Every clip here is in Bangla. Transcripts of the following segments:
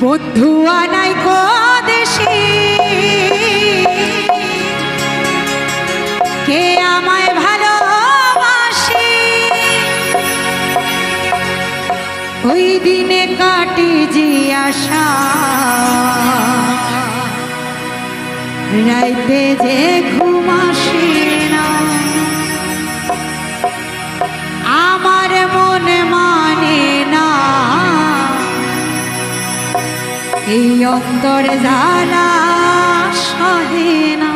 বন্ধু আনাই দেশে। কে আমায় ভালোবাসে? ওই দিনে কাটে যে আশা। রাইতে যে ঘুমাসি এই অন্তরে জ্বালা সহে না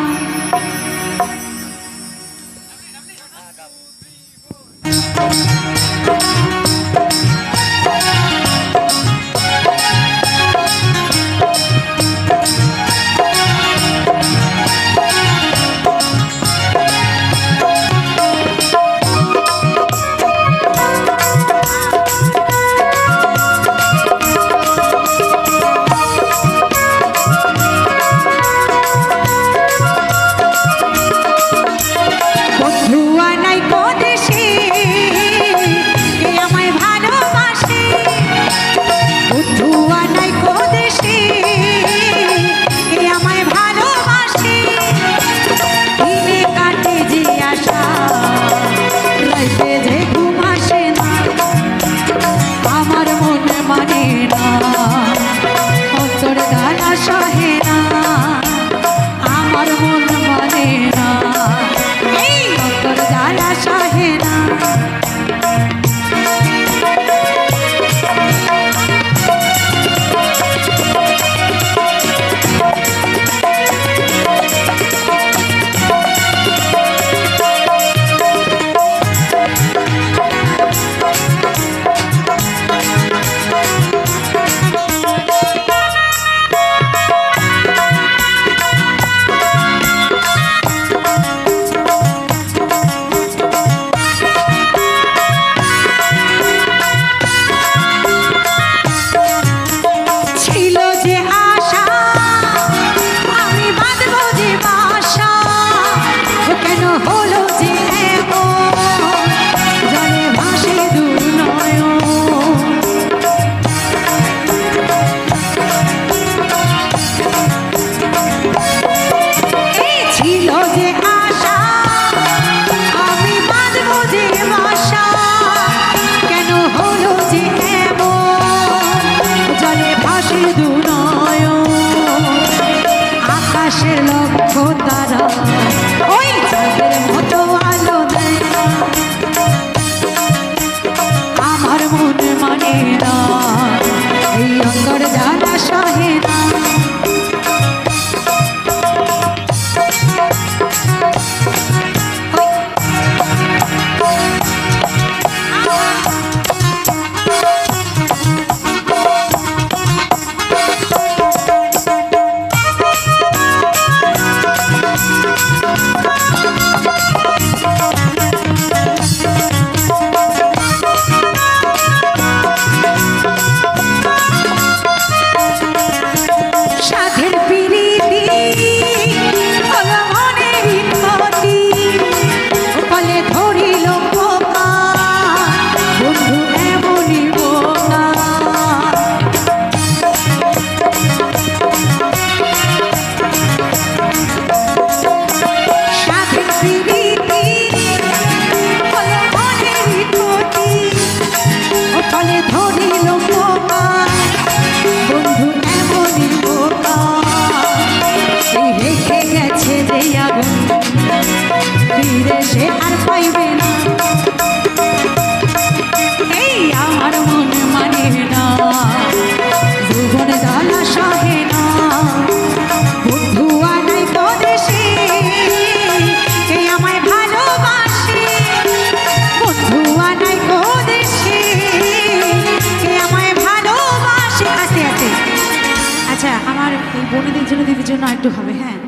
বোনদের জন্য দিদির জন্য একটু হবে হ্যাঁ।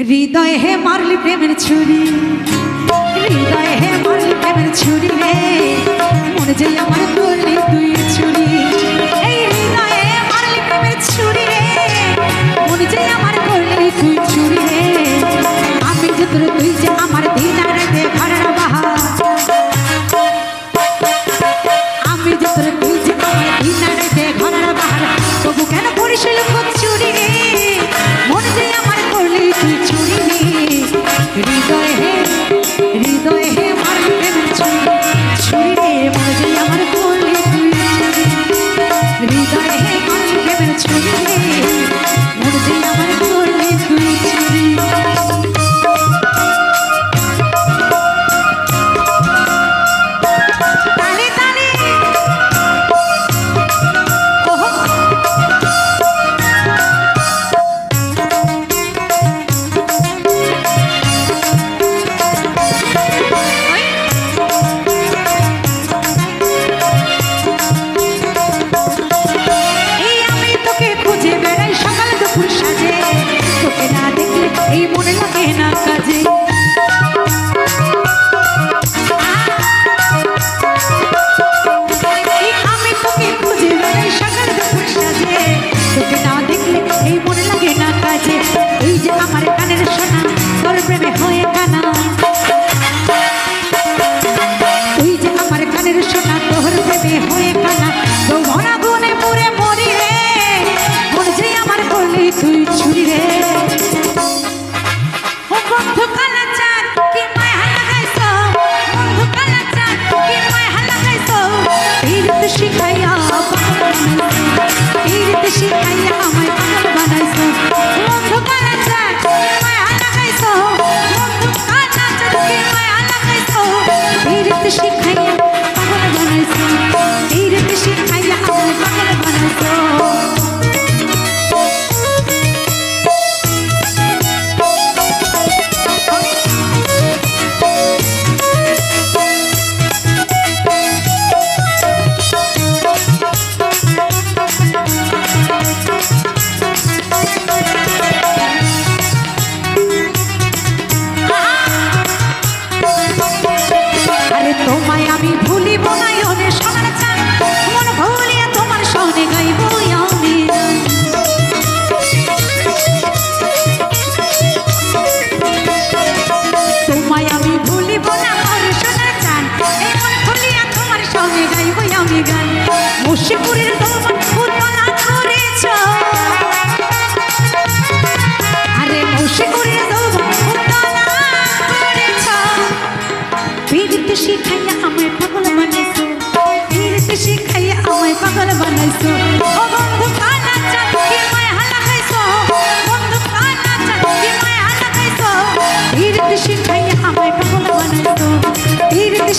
হৃদয় হে মারলি প্রেমের ছুরি, হৃদয় হে মারলি প্রেমের ছুরি রে। মনে যে আমার বললি এই মনে লাগে না কাজে। আমি তোকে না দেখলে এই মনে লাগে না কাজে। এই যে আমার সোনা, তোর প্রেমে হয়ে এই যে আমার কানের সোনা, তোর প্রেমে হয়ে কানা। তোমার গুনে পুরে মরি রে মন আমার করলি তুই ছুরি রে